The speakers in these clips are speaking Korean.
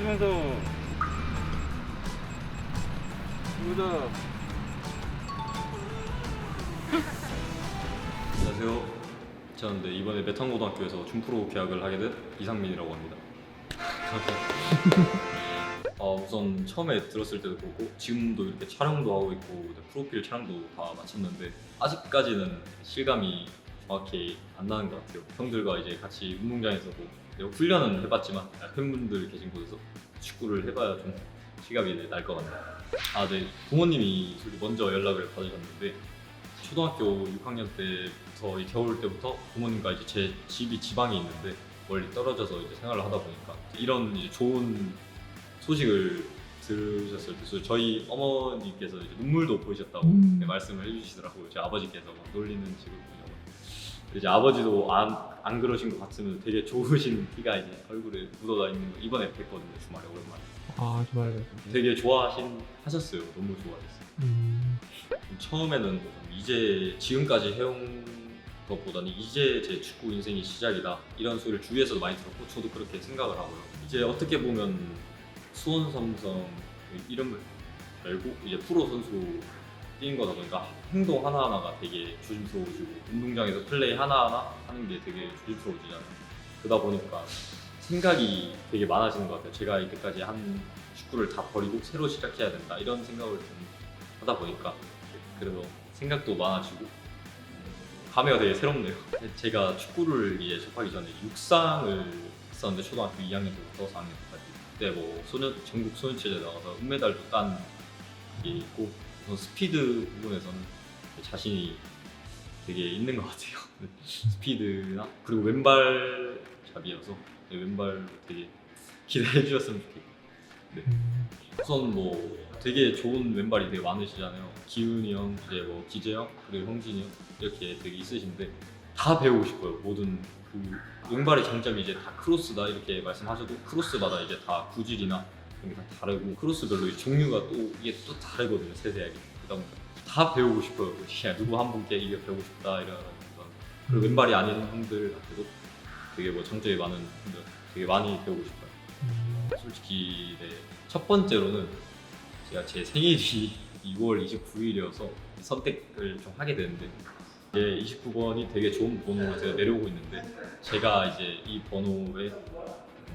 웃으면서 웃어 안녕하세요. 저는 네, 이번에 메탄고등학교에서 준프로 계약을 하게 된 이상민이라고 합니다. 어, 우선 처음에 들었을 때도 그렇고 지금도 이렇게 촬영도 하고 있고 프로필 촬영도 다 마쳤는데 아직까지는 실감이 정확히 안 나는 것 같아요. 형들과 이제 같이 운동장에서도 내가 훈련은 해봤지만 팬분들 계신 곳에서 축구를 해봐야 좀 실감이 날 것 같네요. 아, 네. 부모님이 먼저 연락을 받으셨는데 초등학교 6학년 때부터 이 겨울 때부터 부모님과 이제 제 집이 지방에 있는데 멀리 떨어져서 이제 생활을 하다 보니까 이런 이제 좋은 소식을 들으셨을 때 저희 어머니께서 이제 눈물도 보이셨다고 음. 네, 말씀을 해주시더라고요. 제 아버지께서 막 놀리는 보냐고. 이제 아버지도 안, 안 그러신 것 같으면 되게 좋으신 티가 이제 얼굴에 묻어나 있는 거 이번에 뵀거든요 주말에 오랜만에. 아 정말 되게 좋아하신 하셨어요. 너무 좋아했어요. 음, 처음에는 좀 이제 지금까지 해온 것보다는 이제 제 축구 인생이 시작이다 이런 소리를 주위에서도 많이 들었고 저도 그렇게 생각을 하고요. 이제 어떻게 보면 수원 삼성 이름을 말고 이제 프로 선수 뛰는 거다 보니까 행동 하나하나가 되게 조심스러워지고 운동장에서 플레이 하나하나 하는 게 되게 조심스러워지잖아요. 그러다 보니까 생각이 되게 많아지는 것 같아요. 제가 이때까지 한 축구를 다 버리고 새로 시작해야 된다 이런 생각을 좀 하다 보니까 그래서 생각도 많아지고 감회가 되게 새롭네요. 제가 축구를 이제 접하기 전에 육상을 했었는데 초등학교 2학년 때부터 4학년 때까지 그때 뭐 소년 전국 소년체제 나가서 은메달도 딴 게 있고 우선 스피드 부분에서는 자신이 되게 있는 것 같아요. 스피드나 그리고 왼발 잡이어서 왼발로 되게 기대해 주셨으면 좋겠고 음, 우선 뭐 되게 좋은 왼발이 되게 많으시잖아요. 기훈이 형, 이제 뭐 기재 형, 그리고 형진이 형 이렇게 되게 있으신데 다 배우고 싶어요. 모든 그 왼발의 장점이 이제 다 크로스다 이렇게 말씀하셔도 크로스마다 이제 다 구질이나 그런 게 다 다르고 크로스별로 이 종류가 또 이게 또 다르거든요. 세세하게. 보니까 다 배우고 싶어요. 그냥 누구 한 분께 이게 배우고 싶다 이런 그리고 왼발이 아닌 형들한테도 되게 뭐 장점이 많은 분들 되게 많이 배우고 싶어요. 음, 솔직히 네, 첫 번째로는 제가 제 생일이 2월 29일이어서 선택을 좀 하게 되는데 이제 29번이 되게 좋은 번호로 제가 내려오고 있는데 제가 이제 이 번호에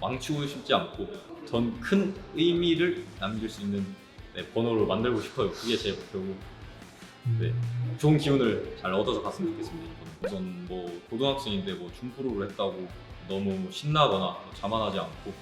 망치고 싶지 않고 전 큰 의미를 남길 수 있는 네, 번호를 만들고 싶어요. 그게 제 목표고 네. 좋은 기운을 잘 얻어서 갔으면 좋겠습니다. 우선 뭐 고등학생인데 뭐 준프로를 했다고 너무 신나거나 뭐 자만하지 않고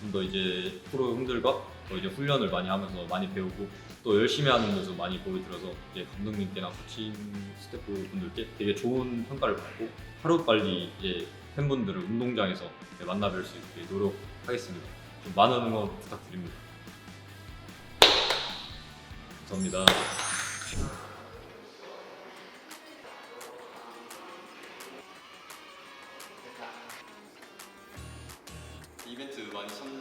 좀 더 이제 프로 형들과 더 이제 훈련을 많이 하면서 많이 배우고 또 열심히 하는 모습 많이 보여드려서 이제 감독님께나 코칭 스태프 분들께 되게 좋은 평가를 받고 하루 빨리 이제 팬분들을 운동장에서 네, 만나 뵐 수 있게 노력하겠습니다. 좀 많은 응원 부탁드립니다. 감사합니다. 이벤트 많이 참여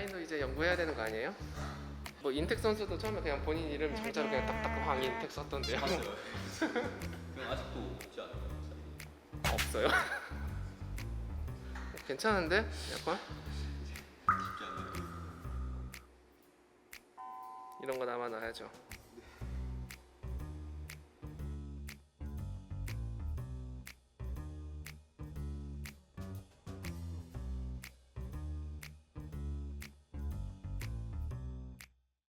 사인도 이제 연구해야 되는 거 아니에요? 뭐 인텍 선수도 처음에 그냥 본인 이름 정자로 그냥 딱딱 황인텍 썼던데요. 맞아요. 그럼 아직도 없지 않아요? 없어요. 괜찮은데? 약간. 이런 거 남아 놔야죠.